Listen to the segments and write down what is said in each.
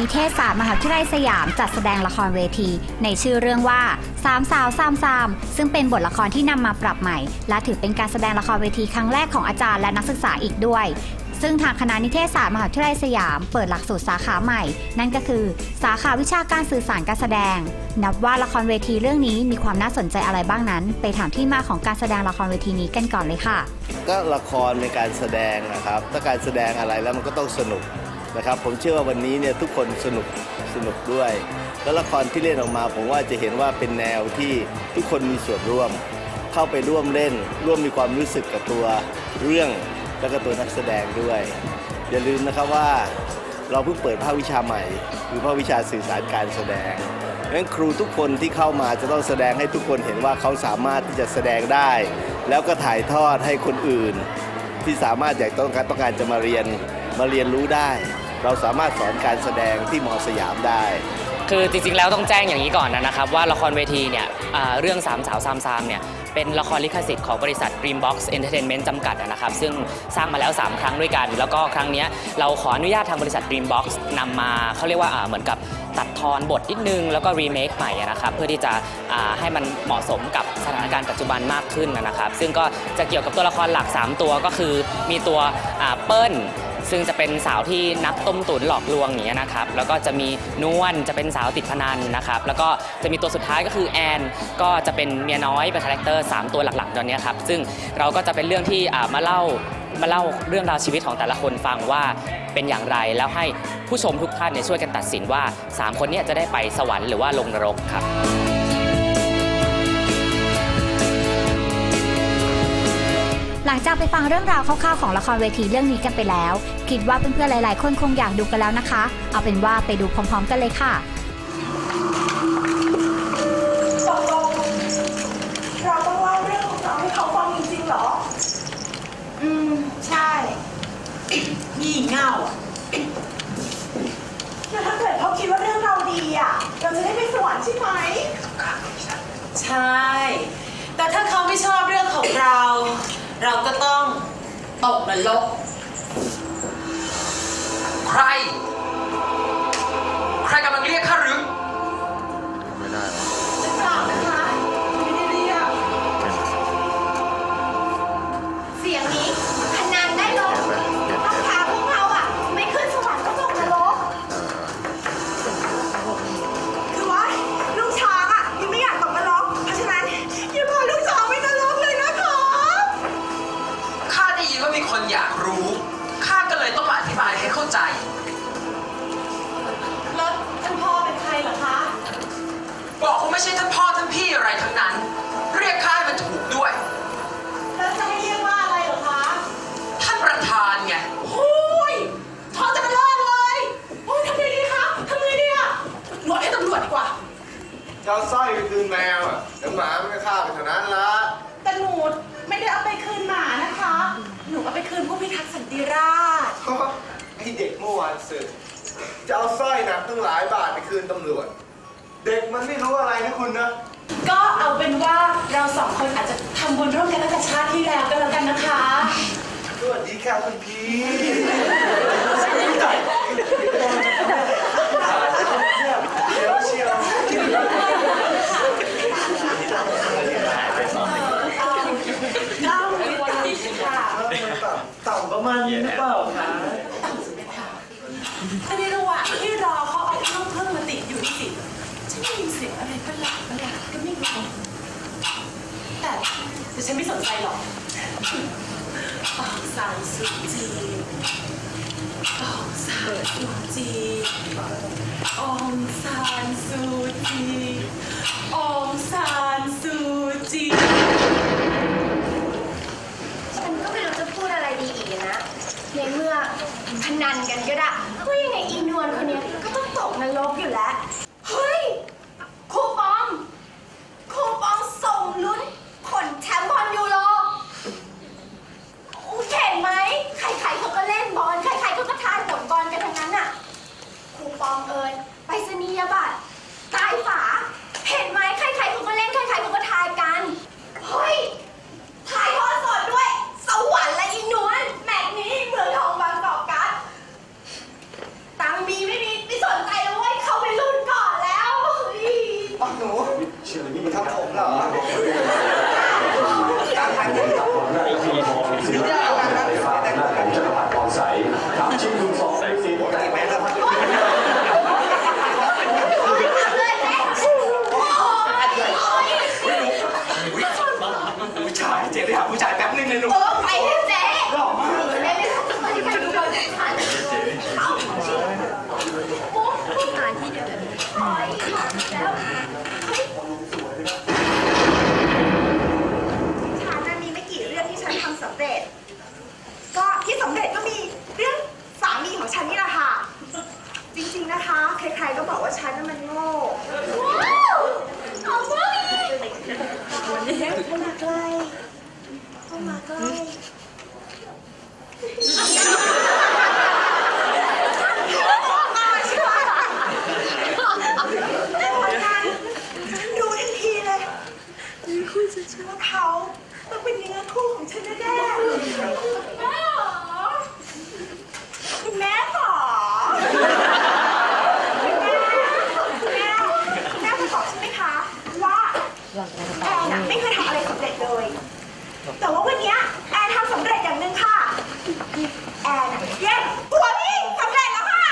นิเทศศาสตร์มหาวิทยาลัยสยามจัดแสดงละครเวที ในชื่อเรื่องว่าสามสาวสามสามซึ่งเป็นบทละครที่นำมาปรับใหม่ และถือเป็นการแสดงละครเวทีครั้งแรกของอาจารย์และนักศึกษาอีกด้วย ซึ่งทางคณะนิเทศศาสตร์มหาวิทยาลัยสยาม เปิดหลักสูตรสาขาใหม่ นั่นก็คือ สาขาวิชาการสื่อสารการแสดง นับว่าละครเวทีเรื่องนี้มีความน่าสนใจอะไรบ้างนั้น ไปถามที่มาของการแสดงละครเวทีนี้กันก่อนเลยค่ะ ก็ละครในการแสดงนะครับถ้าการแสดงอะไรแล้วมันก็ต้องสนุก นะครับผมเชื่อว่าวันนี้เนี่ยทุกคนสนุกสนุกด้วย แล้วละครที่เล่นออกมา ผมว่าจะเห็นว่าเป็นแนวที่ทุกคนมีส่วนร่วม เข้าไปร่วมเล่น ร่วมมีความรู้สึกกับตัวเรื่องแล้วก็ตัวนักแสดงด้วย อย่าลืมนะครับว่าเราเพิ่งเปิดภาควิชาใหม่ คือภาควิชาสื่อสารการแสดงงั้นครูทุกคนที่เข้ามาจะต้องแสดงให้ทุกคนเห็นว่าเขาสามารถที่จะแสดงได้ แล้วก็ถ่ายทอดให้คนอื่น ที่สามารถอยากต้องการต้องการจะมาเรียนมาเรียนรู้ได้ เราสามารถสอนการแสดงที่มอสยามได้ คือจริงๆแล้วต้องแจ้งอย่างนี้ก่อนนะครับ ว่าละครเวทีเนี่ยอ่าเรื่องสามสาวสามซามเนี่ยเป็นละครลิขสิทธิ์ของบริษัท Dreambox Entertainment จำกัดนะครับ ซึ่งสร้างมาแล้ว 3 ครั้งด้วยกัน แล้วก็ครั้งเนี้ยเราขออนุญาตทางบริษัท Dreambox นำมาเขาเรียกว่าอ่าเหมือนกับตัดทอนบทนิดนึง แล้วก็รีเมคใหม่นะครับ เพื่อที่จะอ่าให้มันเหมาะสมกับสถานการณ์ปัจจุบันมากขึ้นนะครับ ซึ่งก็จะเกี่ยวกับตัวละครหลัก 3 ตัวก็คือมีตัวอ่าเปิ้ล ซึ่งจะเป็นสาวที่นักต้มตุ๋นหลอกลวงอย่างเงี้ยนะครับ แล้วก็จะมีนวลจะเป็นสาวติดพนันนะครับ แล้วก็จะมีตัวสุดท้ายก็คือแอน ก็จะเป็นเมียน้อยเป็นคาแรคเตอร์3ตัวหลักๆตอนนี้ครับ ซึ่งเราก็จะเป็นเรื่องที่มาเล่ามาเล่าเรื่องราวชีวิตของแต่ละคนฟังว่าเป็นอย่างไรแล้วให้ผู้ชมทุกท่านเนี่ยช่วยกันตัดสินว่า 3 คนนี้จะได้ไปสวรรค์หรือว่าลงนรกครับ หลังจากไปฟังเรื่องราวคร่าวๆของละครเวทีเรื่องนี้กันไปแล้ว คิดว่าเพื่อนๆหลาย ๆ คนคงอยากดูกันแล้วนะคะ เอาเป็นว่าไปดูพร้อม ๆ กันเลยค่ะตกลงเราต้องเล่าเรื่องของเราให้เขาฟังจริงๆเหรอ อืม ใช่ยี่เง่าอะแล้วถ้าเกิดเขาคิดว่าเรื่องเราดีอะ เราจะได้ไปสวรรค์ใช่ไหม ใช่ แต่ถ้าเขาไม่ชอบเรื่องของเรา เราก็ต้องตกนรกใคร จะเอาสร้อยไปคืนแมวอะเดี๋ยวหมามันก็ฆ่าไปเท่านั้นละแต่หนูไม่ได้เอาไปคืนหมานะคะ หนูเอาไปคืนผู้พิทักษ์สันติราษฎร์ไอเด็กเมื่อวานสึกจะเอาสร้อยหนักตั้งหลายบาทไปคืนตำรวจ เด็กมันไม่รู้อะไรนะคุณนะ ก็เอาเป็นว่าเราสองคนอาจจะทำบุญร่วมกันตั้งแต่ชาติที่แล้วกันแล้วกันนะคะ สวัสดีค่ะคุณพี่เชียวเชียว เล่าดีกว่าค่ะ ต่ำประ มานี้หรือเปล่าคะในนี้ระหว่างที่รอเขาเอาเครื่องเพิ่มมาติดอยู่นี่สิดฉันได้ยินเสียงอะไรประหลาดประหลาดก็ไม่รู้แต่แต่ฉันไม่สนใจหรอกอองซานซูจีอองซานซูจีอองซานซูจีอองซานซูจี ฉันก็ไม่รู้จะพูดอะไรดีอีกนะ ในเมื่อพนันกันก็ได้ก็ยังไงอีนวลคนเนี้ยก็ต้องตกนรกอยู่แล้ว เฮ้ยครูปอมครูปอมส่งลุ้นผลแชมป์บอลยูโรอุ๊ยเห็นไหม ใครๆเขาก็เล่นบอล ใครๆเขาก็ทายผลบอลกันทั้งนั้นน่ะ ครูปอมเอ่ยไปสนียบัตรใต้ฝา เห็นไหม ใครๆเขาก็เล่น ใครๆเขาก็ทายกัน เฮ้ย ถ่ายทอดสดด้วย สวรรค์และอีนวลแมตช์นี้เมืองทองบางกอกกัสตังค์มีไม่มีไม่สนใจ เจ๊ไปหา ผู้ชายแป๊บนึงเลยลูกเออไปเถอะเจ๊หล่อมากเลยเจ๊ไม่ต้องมาที่ใครดูบอลกับฉันเอาปุ๊บปุ๊บหาที่เดียวกันโอ๊ยแล้วฉันน่ะมีไม่กี่เรื่องที่ฉันทำสำเร็จ ก็ที่สำเร็จก็มีเรื่องสามีของฉันนี่แหละค่ะ จริงๆนะคะ ใครๆก็บอกว่าฉันน่ะมันโง่ว้าวเอาไป เข้ามาใกล้เข้ามาใกล้ฉันรู้ทันทีเลยว่าเขาต้องเป็นเนื้อคู่ของฉันแน่ๆแม่หรอคุณแม่หรอคุณแม่คุณแม่คุณแม่จะบอกใช่ไหมคะว่าแอนน่ะไม่เคยทำอะไรสำเร็จเลย แต่ว่าวันเนี้ยแอนทำสำเร็จอย่างหนึ่งค่ะ แอนน่ะเย้หัวพี่สำเร็จแล้วค่ะ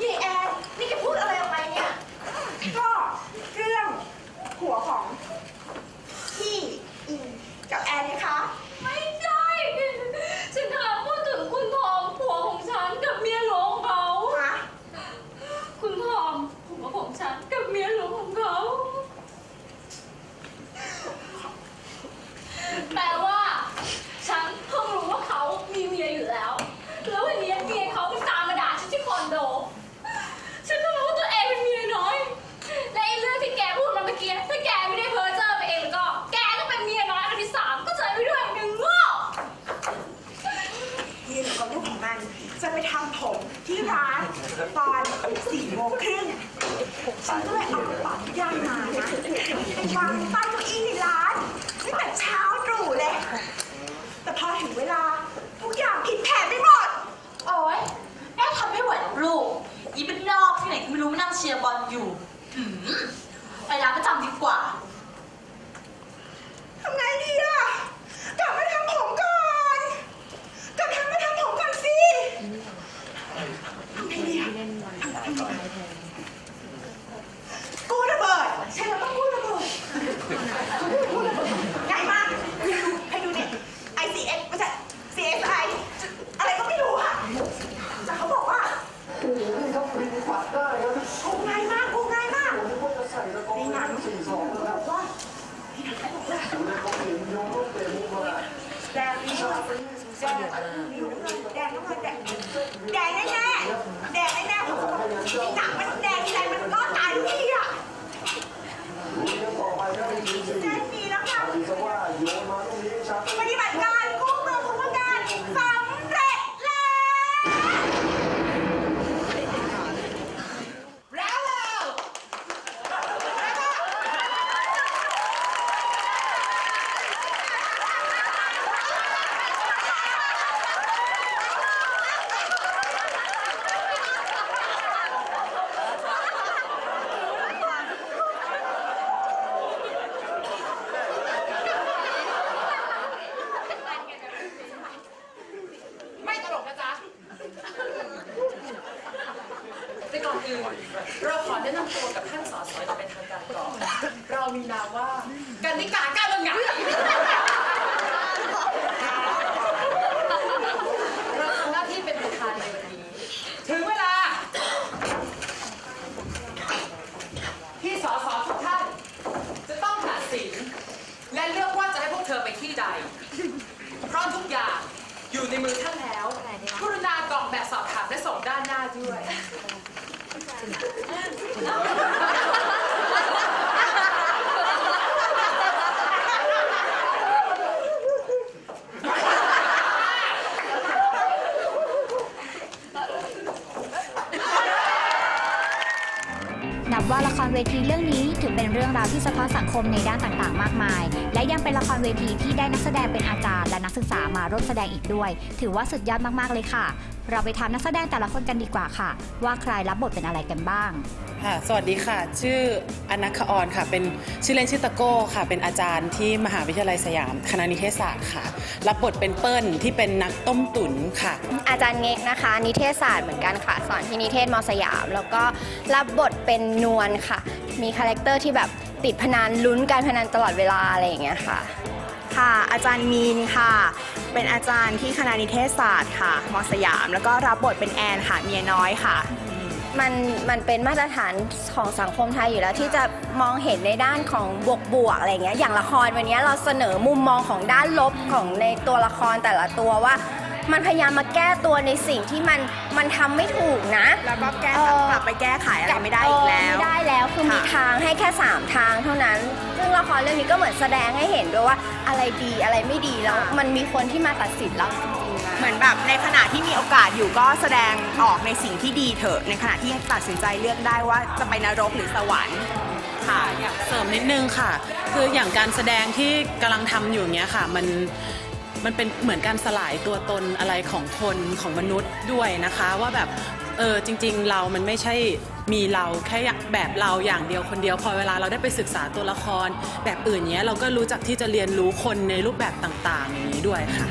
นี่แอนนี่แกพูดอะไรออกไปเนี่ย ก็เรื่องหัวของพี่อิงกับแอนนะคะ ไม่ใช่ฉันกำลังพูดถึงคุณทอมผัวของฉันกับเมียหลวงของเขา ฮะ คุณทอม ผัวของฉันกับเมียหลวงของเขา แปลว่า ฉันเพิ่งรู้ว่าเขามีเมียอยู่แล้ว แล้ววันนี้เมียเขาก็ตามมาด่าฉันที่คอนโด ฉันก็รู้ว่าตัวเองเป็นเมียน้อย และไอ้เรื่องที่แกพูดมาเมื่อกี้ ถ้าแกไม่ได้เพ้อเจ้อไปเองแล้วก็ แกก็เป็นเมียน้อยอันที่สามก็เจอไปด้วยหนึ่งโง่ ยืนกับลูกของมัน จะไปทำผมที่ร้านตอนสี่โมงครึ่ง ฉันก็เลยเอากระเป๋าทุกอย่ามานะไปวางใต้เก้าอี้ในร้านตั้งแต่เช้าตรู่เลย แต่พอถึงเวลา ทุกอย่างผิดแผนไปหมด โอ๊ยแม่ทำไม่ไหวหรอกลูกอีเป็นนอกที่ไหนก็ไม่รู้มานั่งเชียร์บอลอยู่หืมไปร้านประจำดีกว่า ทำไงดีอะกลับมาทำผมก่อนกลับทำมาทำผมก่อนสิทำไงดีอะทำทำไงกู้ระเบิดใช่แล้วต้องกู้ระเบิดกู้ระเบิดง่ายมากให้ดูให้ดูเนี่ย ICX ไม่ใช่ CSI อะไรก็ไม่รู้อะแต่เขาบอกว่ากู้ง่ายมากกู้ง่ายมากในหนังบอกว่า แดงนี่แดงแดงแดงน้ำมันแดงแดงแน่ๆแดงแน่ๆ ผมบอกไอ้หนังมันแดงทีไรมันก็ตายทุกทีอะแดงดีแล้วค่ะปฏิบัติการกู้เมืองคุมการสำเร็จแล้วแล้ว ไม่ตลกนะจ๊ะ ยืน เราขอแนะนำตัวกับท่านสอสออย่างเป็นทางการก่อน เรามีนามว่ากันนิกาก้าวงานเราทำหน้าที่เป็นประธานในวันนี้ ถึงเวลา ที่สอสอทุกท่าน จะต้องตัดสิน และเลือกว่าจะให้พวกเธอไปที่ใด เพราะทุกอย่างอยู่ในมือท่านแล้วกรุณากรอกแบบสอบถามและส่งด้านหน้าด้วย นับว่าละครเวทีเรื่องนี้ถือเป็นเรื่องราวที่สะท้อนสังคมในด้านต่างๆ มากมาย และยังเป็นละครเวทีที่ได้นักแสดงเป็นอาจารย์ และนักศึกษามาร่วมแสดงอีกด้วย ถือว่าสุดยอดมากๆเลยค่ะ เราไปถามนักแสดงแต่ละคนกันดีกว่าค่ะ ว่าใครรับบทเป็นอะไรกันบ้าง ค่ะ สวัสดีค่ะ ชื่ออนัคคออนค่ะ เป็นชื่อเล่นชื่อตะโก้ค่ะ เป็นอาจารย์ที่มหาวิทยาลัยสยาม คณะนิเทศศาสตร์ค่ะ รับบทเป็นเปิ้ลที่เป็นนักต้มตุ๋นค่ะ อาจารย์เง็กนะคะ นิเทศศาสตร์เหมือนกันค่ะ สอนที่นิเทศมสยาม แล้วก็รับบทเป็นนวลค่ะ มีคาแรคเตอร์ที่แบบติดพนันลุ้นการพนันตลอดเวลาอะไรอย่างเงี้ยค่ะ ค่ะ อาจารย์มีนค่ะ เป็นอาจารย์ที่คณะนิเทศศาสตร์ค่ะมสยาม แล้วก็รับบทเป็นแอนค่ะเมียน้อยค่ะ มันมันเป็นมาตรฐานของสังคมไทยอยู่แล้วที่จะมองเห็นในด้านของบวกบวกอะไรเงี้ยอย่างละครวันนี้เราเสนอมุมมองของด้านลบของในตัวละครแต่ละตัวว่า มันพยายามมาแก้ตัวในสิ่งที่มันมันทำไม่ถูกนะ แล้วก็แก้เออ กลับไปแก้ไขอะไรไม่ได้อีกแล้วเไม่ได้แล้วคือมีค่ะ ทางให้แค่ 3 ทางเท่านั้น ซึ่งละครเรื่องนี้ก็เหมือนแสดงให้เห็นด้วยว่าอะไรดีอะไรไม่ดีแล้ว มันมีคนที่มาตัดสินเราจริงๆนะ เหมือนแบบในขณะที่มีโอกาสอยู่ก็แสดงออกในสิ่งที่ดีเถอะ ในขณะที่ยังตัดสินใจเลือกได้ว่าจะไปนรกหรือสวรรค์ค่ะ อยากเสริมนิดนึงค่ะ คืออย่างการแสดงที่กำลังทำอยู่เนี้ยค่ะ มัน มันเป็นเหมือนการสลายตัวตนอะไรของคนของมนุษย์ด้วยนะคะ ว่าแบบเออจริง ๆ เรามันไม่ใช่มีเราแค่แบบเราอย่างเดียวคนเดียว พอเวลาเราได้ไปศึกษาตัวละคร แบบอื่นเนี้ยเราก็รู้จักที่จะเรียนรู้คนในรูปแบบต่างๆอย่างนี้ด้วยค่ะ